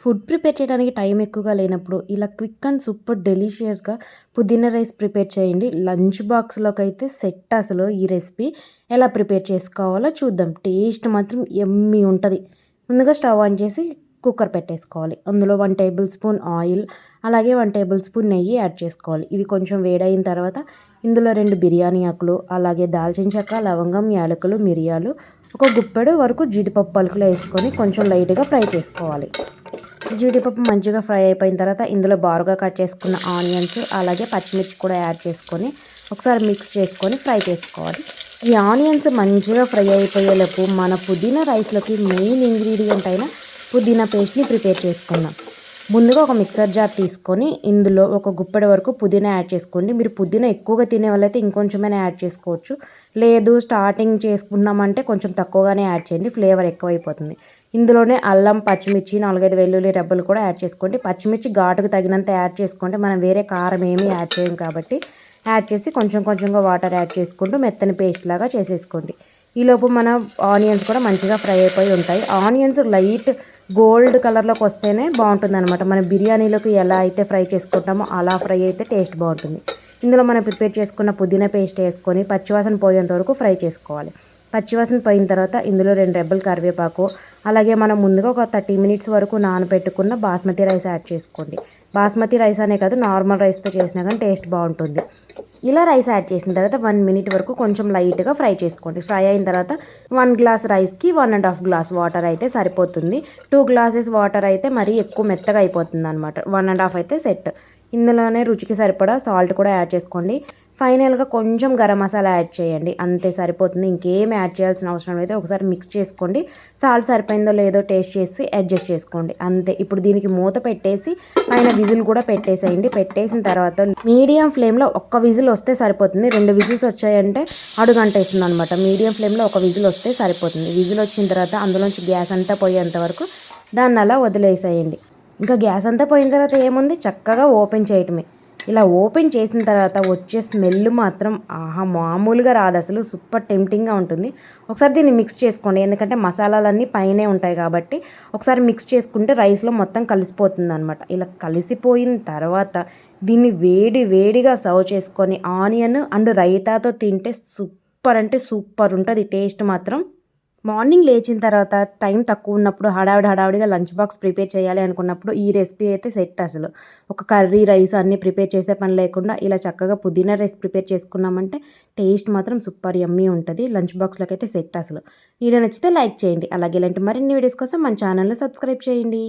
Food prepare చేయడానికి time ఎక్కువగా లేనప్పుడు ఇలా క్విక్ అండ్ సూపర్ డెలిషియస్గా పుదీనా రైస్ ప్రిపేర్ చేయండి. లంచ్ బాక్స్లోకి అయితే సెట్ అసలు ఈ రెసిపీ ఎలా ప్రిపేర్ చేసుకోవాలో చూద్దాం. టేస్ట్ మాత్రం ఎమ్మి ఉంటుంది. ముందుగా స్టవ్ ఆన్ చేసి కుక్కర్ పెట్టేసుకోవాలి. అందులో వన్ టేబుల్ స్పూన్ ఆయిల్ అలాగే వన్ టేబుల్ స్పూన్ నెయ్యి యాడ్ చేసుకోవాలి. ఇవి కొంచెం వేడైన తర్వాత ఇందులో రెండు బిర్యానీ ఆకులు అలాగే దాల్చిన చెక్క లవంగం యాలకులు మిరియాలు ఒక గుప్పెడు వరకు జీడిపప్పు పలుకులు వేసుకొని కొంచెం లైట్గా ఫ్రై చేసుకోవాలి. జీడిపప్పు మంచిగా ఫ్రై అయిపోయిన తర్వాత ఇందులో బారుగా కట్ చేసుకున్న ఆనియన్స్ అలాగే పచ్చిమిర్చి కూడా యాడ్ చేసుకొని ఒకసారి మిక్స్ చేసుకొని ఫ్రై చేసుకోవాలి. ఈ ఆనియన్స్ మంచిగా ఫ్రై అయిపోయేలోపు మన పుదీనా రైస్లోకి మెయిన్ ఇంగ్రీడియంట్ అయిన పుదీనా పేస్ట్ని ప్రిపేర్ చేసుకుందాం. ముందుగా ఒక మిక్సర్ జార్ తీసుకొని ఇందులో ఒక గుప్పెడ వరకు పుదీనా యాడ్ చేసుకోండి. మీరు పుదీనా ఎక్కువగా తినే వాళ్ళైతే ఇంకొంచెమైనా యాడ్ చేసుకోవచ్చు. లేదు స్టార్టింగ్ చేసుకున్నామంటే కొంచెం తక్కువగానే యాడ్ చేయండి. ఫ్లేవర్ ఎక్కువైపోతుంది. ఇందులోనే అల్లం పచ్చిమిర్చి నాలుగైదు వెల్లుల్లి రెబ్బలు కూడా యాడ్ చేసుకోండి. పచ్చిమిర్చి ఘాటుకు తగినంత యాడ్ చేసుకోండి మనం వేరే కారం ఏమీ యాడ్ చేయం కాబట్టి యాడ్ చేసి కొంచెం కొంచెంగా వాటర్ యాడ్ చేసుకుంటూ మెత్తని పేస్ట్ లాగా చేసేసుకోండి. ఈలోపు మన ఆనియన్స్ కూడా మంచిగా ఫ్రై అయిపోయి ఉంటాయి. ఆనియన్స్ లైట్ గోల్డ్ కలర్లోకి వస్తేనే బాగుంటుంది అనమాట మనం బిర్యానీలోకి ఎలా అయితే ఫ్రై చేసుకుంటామో అలా ఫ్రై అయితే టేస్ట్ బాగుంటుంది. ఇందులో మనం ప్రిపేర్ చేసుకున్న పుదీనా పేస్ట్ వేసుకొని పచ్చివాసన పోయేంత వరకు ఫ్రై చేసుకోవాలి. పచ్చివాసన పోయిన తర్వాత ఇందులో రెండు రెబ్బలు కరివేపాకు అలాగే మనం ముందుగా ఒక థర్టీ మినిట్స్ వరకు నానబెట్టుకున్న బాస్మతి రైస్ యాడ్ చేసుకోండి. బాస్మతి రైస్ అనే కాదు నార్మల్ రైస్తో చేసినా కానీ టేస్ట్ బాగుంటుంది. ఇలా రైస్ యాడ్ చేసిన తర్వాత వన్ మినిట్ వరకు కొంచెం లైట్గా ఫ్రై చేసుకోండి. ఫ్రై అయిన తర్వాత వన్ గ్లాస్ రైస్కి one and half glass water అయితే సరిపోతుంది. టూ గ్లాసెస్ వాటర్ అయితే మరీ ఎక్కువ మెత్తగా అయిపోతుంది అనమాట వన్ అండ్ హాఫ్ అయితే సెట్. ఇందులోనే రుచికి సరిపడా సాల్ట్ కూడా యాడ్ చేసుకోండి. ఫైనల్గా కొంచెం గరం మసాలా యాడ్ చేయండి. అంతే సరిపోతుంది. ఇంకేం యాడ్ చేయాల్సిన అవసరం లేదు. ఒకసారి మిక్స్ చేసుకోండి. సాల్ట్ సరిపోయిందో లేదో టేస్ట్ చేసి అడ్జస్ట్ చేసుకోండి. అంతే. ఇప్పుడు దీనికి మూత పెట్టేసి పైన విజిల్ కూడా పెట్టేసేయండి. పెట్టేసిన తర్వాత మీడియం ఫ్లేమ్లో ఒక్క విజిల్ వస్తే సరిపోతుంది. రెండు విజిల్స్ వచ్చాయంటే అడుగంటేస్తుంది అనమాట మీడియం ఫ్లేమ్లో ఒక విజిల్ వస్తే సరిపోతుంది. విజిల్ వచ్చిన తర్వాత అందులోంచి గ్యాస్ అంతా పోయేంత వరకు దాన్ని అలా వదిలేసేయండి. ఇంకా గ్యాస్ అంతా పోయిన తర్వాత ఏముంది? చక్కగా ఓపెన్ చేయటమే. ఇలా ఓపెన్ చేసిన తర్వాత వచ్చే స్మెల్ మాత్రం ఆహా మామూలుగా రాదు. అసలు సూపర్ టెంప్టింగ్గా ఉంటుంది. ఒకసారి దీన్ని మిక్స్ చేసుకోండి. ఎందుకంటే మసాలాలన్నీ పైనే ఉంటాయి కాబట్టి ఒకసారి మిక్స్ చేసుకుంటే రైస్లో మొత్తం కలిసిపోతుంది అనమాట ఇలా కలిసిపోయిన తర్వాత దీన్ని వేడి వేడిగా సర్వ్ చేసుకొని ఆనియన్ అండ్ రైతాతో తింటే సూపర్ అంటే సూపర్ ఉంటుంది. టేస్ట్ మాత్రం మార్నింగ్ లేచిన తర్వాత టైం తక్కువ ఉన్నప్పుడు హడావిడి హడావిడిగా లంచ్ బాక్స్ ప్రిపేర్ చేయాలి అనుకున్నప్పుడు ఈ రెసిపీ అయితే సెట్ అసలు. ఒక కర్రీ రైస్ అన్నీ ప్రిపేర్ చేసే పని లేకుండా ఇలా చక్కగా పుదీనా రైస్ ప్రిపేర్ చేసుకున్నామంటే టేస్ట్ మాత్రం సూపర్ యమ్మీ ఉంటుంది. లంచ్ బాక్స్లోకి అయితే సెట్ అసలు. వీడియో నచ్చితే లైక్ చేయండి. అలాగే ఇలాంటి మరిన్ని వీడియోస్ కోసం మన ఛానల్ని సబ్స్క్రైబ్ చేయండి.